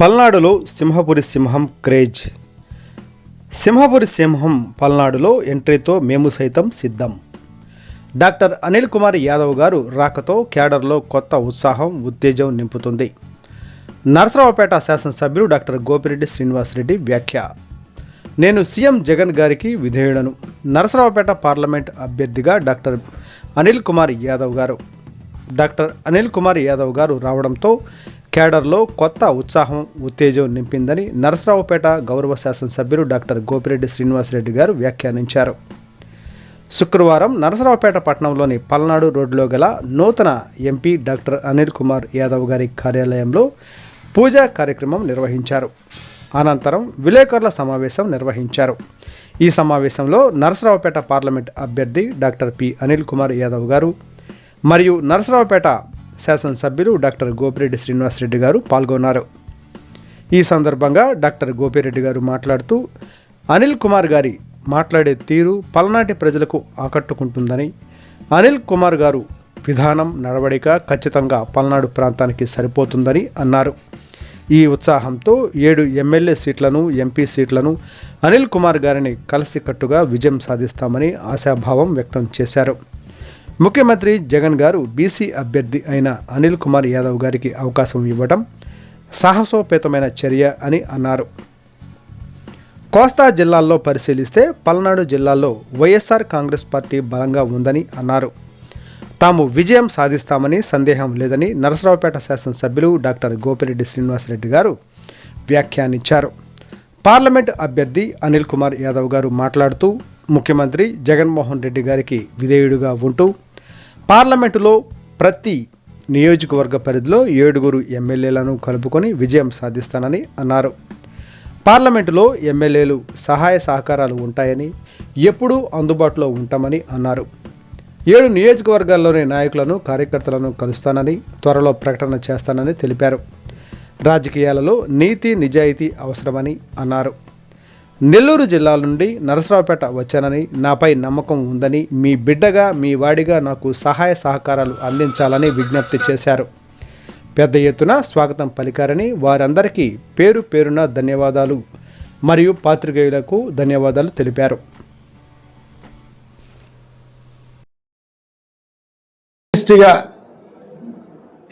పల్నాడులో సింహపురి సింహం క్రేజ్. సింహపురి సింహం పల్నాడులో ఎంట్రీతో మేము సైతం సిద్ధం. డాక్టర్ అనిల్ కుమార్ యాదవ్ గారు రాకతో క్యాడర్లో కొత్త ఉత్సాహం ఉత్తేజం నింపుతుంది. నరసరావుపేట శాసనసభ్యులు డాక్టర్ గోపిరెడ్డి శ్రీనివాసరెడ్డి వ్యాఖ్య. నేను సీఎం జగన్ గారికి విధేయుడను. నరసరావుపేట పార్లమెంట్ అభ్యర్థిగా డాక్టర్ అనిల్ కుమార్ యాదవ్ గారు. డాక్టర్ అనిల్ కుమార్ యాదవ్ గారు రావడంతో కేడర్లో కొత్త ఉత్సాహం ఉత్తేజం నింపిందని నరసరావుపేట గౌరవ శాసనసభ్యులు డాక్టర్ గోపిరెడ్డి శ్రీనివాసరెడ్డి గారు వ్యాఖ్యానించారు. శుక్రవారం నరసరావుపేట పట్టణంలోని పల్నాడు రోడ్లో గల నూతన ఎంపీ డాక్టర్ అనిల్ కుమార్ యాదవ్ గారి కార్యాలయంలో పూజా కార్యక్రమం నిర్వహించారు. అనంతరం విలేకరుల సమావేశం నిర్వహించారు. ఈ సమావేశంలో నరసరావుపేట పార్లమెంట్ అభ్యర్థి డాక్టర్ పి అనిల్ కుమార్ యాదవ్ గారు మరియు నరసరావుపేట శాసనసభ్యులు డాక్టర్ గోపిరెడ్డి శ్రీనివాసరెడ్డి గారు పాల్గొన్నారు. ఈ సందర్భంగా డాక్టర్ గోపిరెడ్డి గారు మాట్లాడుతూ అనిల్ కుమార్ గారి మాట్లాడే తీరు పల్నాటి ప్రజలకు ఆకట్టుకుంటుందని అనిల్ కుమార్ గారు విధానం నడవడిక ఖచ్చితంగా పల్నాడు ప్రాంతానికి సరిపోతుందని అన్నారు. ఈ ఉత్సాహంతో ఏడు ఎమ్మెల్యే సీట్లను ఎంపీ సీట్లను అనిల్ కుమార్ గారిని కలిసికట్టుగా విజయం సాధిస్తామని ఆశాభావం వ్యక్తం చేశారు. ముఖ్యమంత్రి జగన్ గారు బీసీ అభ్యర్థి అయిన అనిల్ కుమార్ యాదవ్ గారికి అవకాశం ఇవ్వడం సాహసోపేతమైన చర్య అని అన్నారు. కోస్తా జిల్లాల్లో పరిశీలిస్తే పల్నాడు జిల్లాలో వైఎస్ఆర్ కాంగ్రెస్ పార్టీ బలంగా ఉందని అన్నారు. తాము విజయం సాధిస్తామని సందేహం లేదని నరసరావుపేట శాసనసభ్యులు డాక్టర్ గోపిరెడ్డి శ్రీనివాసరెడ్డి గారు వ్యాఖ్యానించారు. పార్లమెంట్ అభ్యర్థి అనిల్ కుమార్ యాదవ్ గారు మాట్లాడుతూ ముఖ్యమంత్రి జగన్మోహన్ రెడ్డి గారికి విధేయుడుగా ఉంటూ పార్లమెంటులో ప్రతి నియోజకవర్గ పరిధిలో ఏడుగురు ఎమ్మెల్యేలను కలుపుకొని విజయం సాధిస్తానని అన్నారు. పార్లమెంటులో ఎమ్మెల్యేలు సహాయ సహకారాలు ఉంటాయని ఎప్పుడూ అందుబాటులో ఉంటామని అన్నారు. ఏడు నియోజకవర్గాల్లోని నాయకులను కార్యకర్తలను కలుస్తానని త్వరలో ప్రకటన చేస్తానని తెలిపారు. రాజకీయాలలో నీతి నిజాయితీ అవసరమని అన్నారు. నెల్లూరు జిల్లా నుండి నరసరావుపేట వచ్చానని నాపై నమ్మకం ఉందని మీ బిడ్డగా మీ వాడిగా నాకు సహాయ సహకారాలు అందించాలని విజ్ఞప్తి చేశారు. పెద్ద ఎత్తున స్వాగతం పలికారని వారందరికీ పేరు పేరున ధన్యవాదాలు. మరియు పాత్రికేయులకు ధన్యవాదాలు తెలిపారు.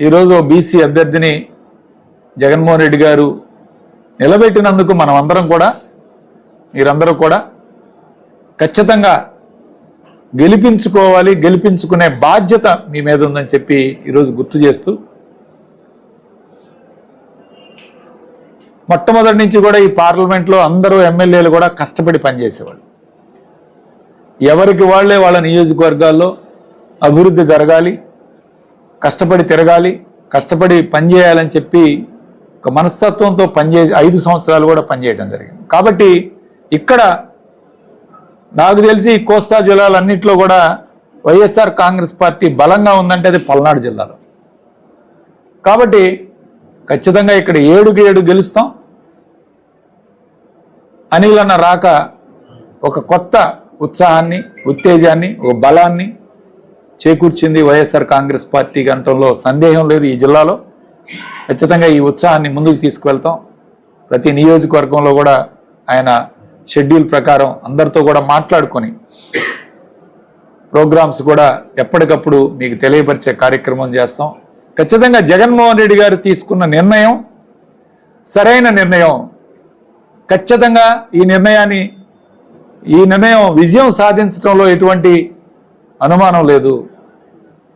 ఈరోజు బీసీ అభ్యర్థిని జగన్మోహన్ రెడ్డి గారు నిలబెట్టినందుకు మనం అందరం కూడా మీరందరూ కూడా ఖచ్చితంగా గెలిపించుకోవాలి గెలిపించుకునే బాధ్యత మీ మీద ఉందని చెప్పి ఈరోజు గుర్తు చేస్తూ మొట్టమొదటి నుంచి కూడా ఈ పార్లమెంట్లో అందరూ ఎమ్మెల్యేలు కూడా కష్టపడి పనిచేసేవాళ్ళు. ఎవరికి వాళ్ళే వాళ్ళ నియోజకవర్గాల్లో అభివృద్ధి జరగాలి కష్టపడి తిరగాలి కష్టపడి పనిచేయాలని చెప్పి ఒక మనస్తత్వంతో పనిచే ఐదు సంవత్సరాలు కూడా పనిచేయడం జరిగింది. కాబట్టి ఇక్కడ నాకు తెలిసి కోస్తా జిల్లాలన్నింటిలో కూడా వైఎస్ఆర్ కాంగ్రెస్ పార్టీ బలంగా ఉందంటే అది పల్నాడు జిల్లాలో. కాబట్టి ఖచ్చితంగా ఇక్కడ ఏడుకి ఏడు గెలుస్తాం. అనిల్ అన్న రాక ఒక కొత్త ఉత్సాహాన్ని ఉత్తేజాన్ని ఒక బలాన్ని చేకూర్చింది వైఎస్ఆర్ కాంగ్రెస్ పార్టీ గంటంలో సందేహం లేదు ఈ జిల్లాలో. ఖచ్చితంగా ఈ ఉత్సాహాన్ని ముందుకు తీసుకువెళ్తాం. ప్రతి నియోజకవర్గంలో కూడా ఆయన షెడ్యూల్ ప్రకారం అందరితో కూడా మాట్లాడుకొని ప్రోగ్రామ్స్ కూడా ఎప్పటికప్పుడు మీకు తెలియపరిచే కార్యక్రమం చేస్తాం. ఖచ్చితంగా జగన్మోహన్ రెడ్డి గారు తీసుకున్న నిర్ణయం సరైన నిర్ణయం. ఖచ్చితంగా ఈ నిర్ణయాన్ని ఈ నిర్ణయం విజయం సాధించడంలో ఎటువంటి అనుమానం లేదు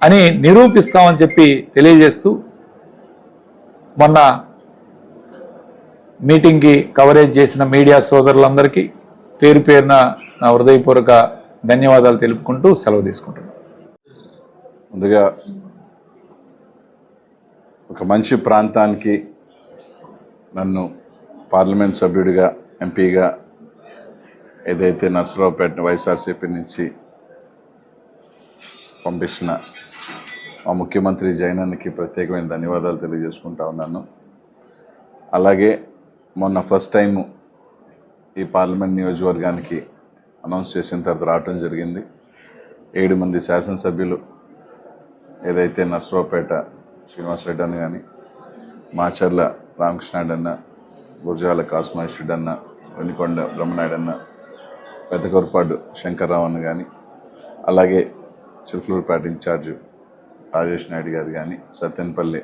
అని నిరూపిస్తామని చెప్పి తెలియజేస్తూ మొన్న మీటింగ్కి కవరేజ్ చేసిన మీడియా సోదరులందరికీ పేరు పేరున నా హృదయపూర్వక ధన్యవాదాలు తెలుపుకుంటూ సెలవు తీసుకుంటున్నాను. ముందుగా ఒక మంచి ప్రాంతానికి నన్ను పార్లమెంట్ సభ్యుడిగా ఎంపీగా ఏదైతే నర్సరావుపేట వైఎస్ఆర్సీపీ నుంచి పంపించిన మా ముఖ్యమంత్రి జగనన్నకి ప్రత్యేకమైన ధన్యవాదాలు తెలియజేసుకుంటా ఉన్నాను. అలాగే మొన్న ఫస్ట్ టైం ఈ పార్లమెంట్ నియోజకవర్గానికి అనౌన్స్ చేసిన తర్వాత రావటం జరిగింది. ఏడు మంది శాసనసభ్యులు ఏదైతే నర్సరావుపేట శ్రీనివాసరెడ్డి అన్న కానీ మాచర్ల రామకృష్ణాయుడు అన్న గురజాల కాసుమహేశ్వరుడు అన్న వెనుకొండ బ్రహ్మనాయుడు అన్న పెద్దకొరపాడు శంకర్రావు అన్న కానీ అలాగే చిల్ఫ్లూరుపేట ఇన్ఛార్జ్ రాజేష్ నాయుడు గారు కానీ సత్యనపల్లి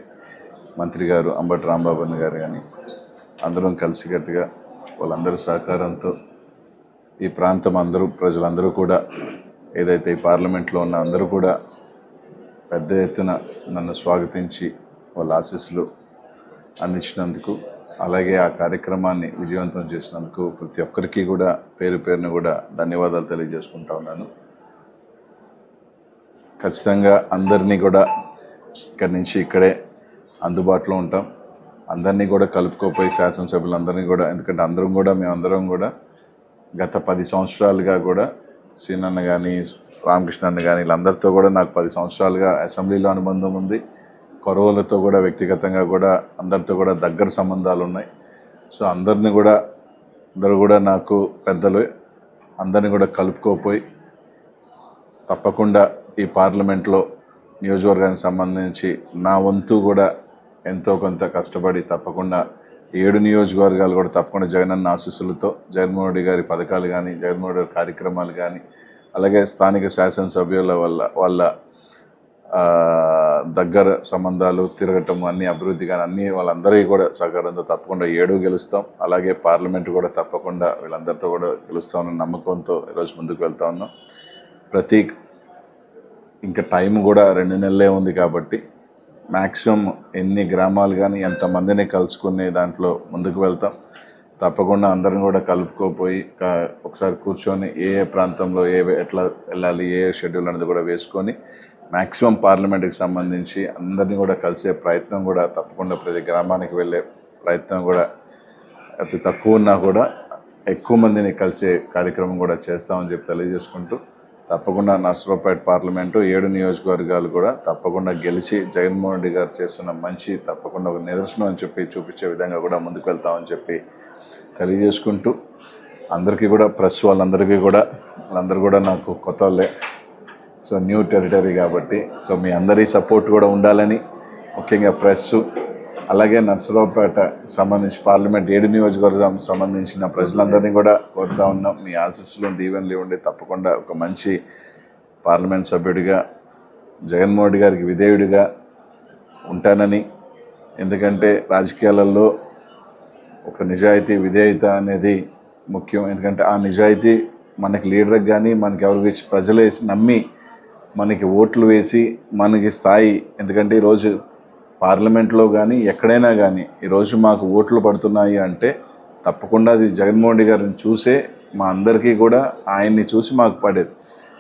మంత్రి గారు అంబటి రాంబాబు అన్న గారు కానీ అందరం కలిసికట్టుగా వాళ్ళందరి సహకారంతో ఈ ప్రాంతం అందరూ ప్రజలందరూ కూడా ఏదైతే ఈ పార్లమెంట్లో ఉన్న అందరూ కూడా పెద్ద ఎత్తున నన్ను స్వాగతించి వాళ్ళ ఆశీస్సులు అందించినందుకు అలాగే ఆ కార్యక్రమాన్ని విజయవంతం చేసినందుకు ప్రతి ఒక్కరికి కూడా పేరు పేరును కూడా ధన్యవాదాలు తెలియజేసుకుంటా ఉన్నాను. ఖచ్చితంగా అందరినీ కూడా ఇక్కడి నుంచి ఇక్కడే అందుబాటులో ఉంటాం. అందరినీ కూడా కలుపుకోపోయి శాసనసభ్యులందరినీ కూడా ఎందుకంటే అందరం కూడా మేమందరం కూడా గత పది సంవత్సరాలుగా కూడా శ్రీనన్న కానీ రామకృష్ణ అన్న కానీ వీళ్ళందరితో కూడా నాకు పది సంవత్సరాలుగా అసెంబ్లీలో అనుబంధం ఉంది. కొరవలతో కూడా వ్యక్తిగతంగా కూడా అందరితో కూడా దగ్గర సంబంధాలు ఉన్నాయి. సో అందరిని కూడా అందరూ కూడా నాకు పెద్దలు అందరిని కూడా కలుపుకోపోయి తప్పకుండా ఈ పార్లమెంట్లో నియోజకవర్గానికి సంబంధించి నా వంతు కూడా ఎంతో కొంత కష్టపడి తప్పకుండా ఏడు నియోజకవర్గాలు కూడా తప్పకుండా జగనన్న ఆశీస్సులతో జగన్మోహన్ రెడ్డి గారి పథకాలు కానీ జగన్మోహన్ రెడ్డి గారి కార్యక్రమాలు కానీ అలాగే స్థానిక శాసనసభ్యుల వల్ల వాళ్ళ దగ్గర సంబంధాలు తిరగటం అన్ని అభివృద్ధి కానీ అన్ని వాళ్ళందరికీ కూడా సహకారంతో తప్పకుండా ఏడు గెలుస్తాం. అలాగే పార్లమెంట్ కూడా తప్పకుండా వీళ్ళందరితో కూడా గెలుస్తామన్న నమ్మకంతో ఈరోజు ముందుకు వెళ్తా ఉన్నాం. ప్రతి ఇంకా టైం కూడా రెండు నెలలే ఉంది కాబట్టి మ్యాక్సిమం ఎన్ని గ్రామాలు కానీ ఎంతమందిని కలుసుకునే దాంట్లో ముందుకు వెళ్తాం. తప్పకుండా అందరం కూడా కలుపుకోపోయి ఒకసారి కూర్చొని ఏ ఏ ప్రాంతంలో ఏ ఎట్లా వెళ్ళాలి ఏ షెడ్యూల్ అనేది కూడా వేసుకొని మ్యాక్సిమం పార్లమెంట్కి సంబంధించి అందరినీ కూడా కలిసే ప్రయత్నం కూడా తప్పకుండా ప్రతి గ్రామానికి వెళ్ళే ప్రయత్నం కూడా అతి తక్కువ ఉన్నా కూడా ఎక్కువ మందిని కలిసే కార్యక్రమం కూడా చేస్తామని చెప్పి తెలియజేసుకుంటూ తప్పకుండా నర్సరావుపేట పార్లమెంటు ఏడు నియోజకవర్గాలు కూడా తప్పకుండా గెలిచి జగన్మోహన్ రెడ్డి గారు చేస్తున్న మంచి తప్పకుండా ఒక నిదర్శనం అని చెప్పి చూపించే విధంగా కూడా ముందుకు వెళ్తామని చెప్పి తెలియజేసుకుంటూ అందరికీ కూడా ప్రెస్ వాళ్ళందరికీ కూడా వాళ్ళందరూ కూడా నాకు కొత్త వాళ్ళే. సో న్యూ టెరిటరీ కాబట్టి సో మీ అందరి సపోర్ట్ కూడా ఉండాలని ముఖ్యంగా ప్రెస్ అలాగే నర్సరావుపేట సంబంధించి పార్లమెంట్ ఏడు నియోజకవర్గం సంబంధించిన ప్రజలందరినీ కూడా కోరుతా ఉన్నాం. మీ ఆశీస్సులు దీవెనలు ఇవ్వండి. తప్పకుండా ఒక మంచి పార్లమెంట్ సభ్యుడిగా జగన్మోహన్ రెడ్డి గారికి విధేయుడిగా ఉంటానని. ఎందుకంటే రాజకీయాలలో ఒక నిజాయితీ విధేయత అనేది ముఖ్యం. ఎందుకంటే ఆ నిజాయితీ మనకి లీడర్కి కానీ మనకి ఎవరికి ప్రజలు వేసి నమ్మి మనకి ఓట్లు వేసి మనకి స్థాయి. ఎందుకంటే ఈరోజు పార్లమెంట్లో కానీ ఎక్కడైనా కానీ ఈరోజు మాకు ఓట్లు పడుతున్నాయి అంటే తప్పకుండా అది జగన్మోహన్ రెడ్డి గారిని చూసే మా అందరికీ కూడా ఆయన్ని చూసి మాకు పడేది.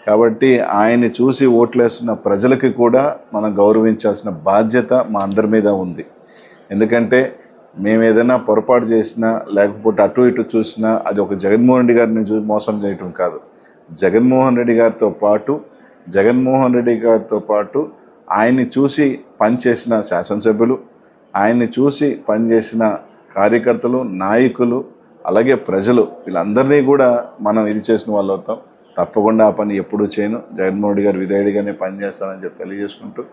కాబట్టి ఆయన్ని చూసి ఓట్లేస్తున్న ప్రజలకి కూడా మనం గౌరవించాల్సిన బాధ్యత మా అందరి మీద ఉంది. ఎందుకంటే మేము ఏదైనా పొరపాటు చేసినా లేకపోతే అటు ఇటు చూసినా అది ఒక జగన్మోహన్ రెడ్డి గారిని చూ మోసం చేయటం కాదు. జగన్మోహన్ రెడ్డి గారితో పాటు జగన్మోహన్ రెడ్డి గారితో పాటు ఆయన్ని చూసి పనిచేసిన శాసనసభ్యులు ఆయన్ని చూసి పనిచేసిన కార్యకర్తలు నాయకులు అలాగే ప్రజలు వీళ్ళందరినీ కూడా మనం ఇది చేసిన వాళ్ళు అవుతాం. తప్పకుండా ఆ పని ఎప్పుడూ చేయను. జగన్మోహన్ రెడ్డి గారు విధేయుడిగానే పనిచేస్తానని చెప్పి తెలియజేసుకుంటూ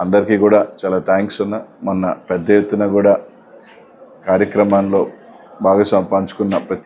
అందరికీ కూడా చాలా థ్యాంక్స్ ఉన్నా. మొన్న పెద్ద ఎత్తున కూడా కార్యక్రమాల్లో భాగస్వామి పంచుకున్న ప్రతి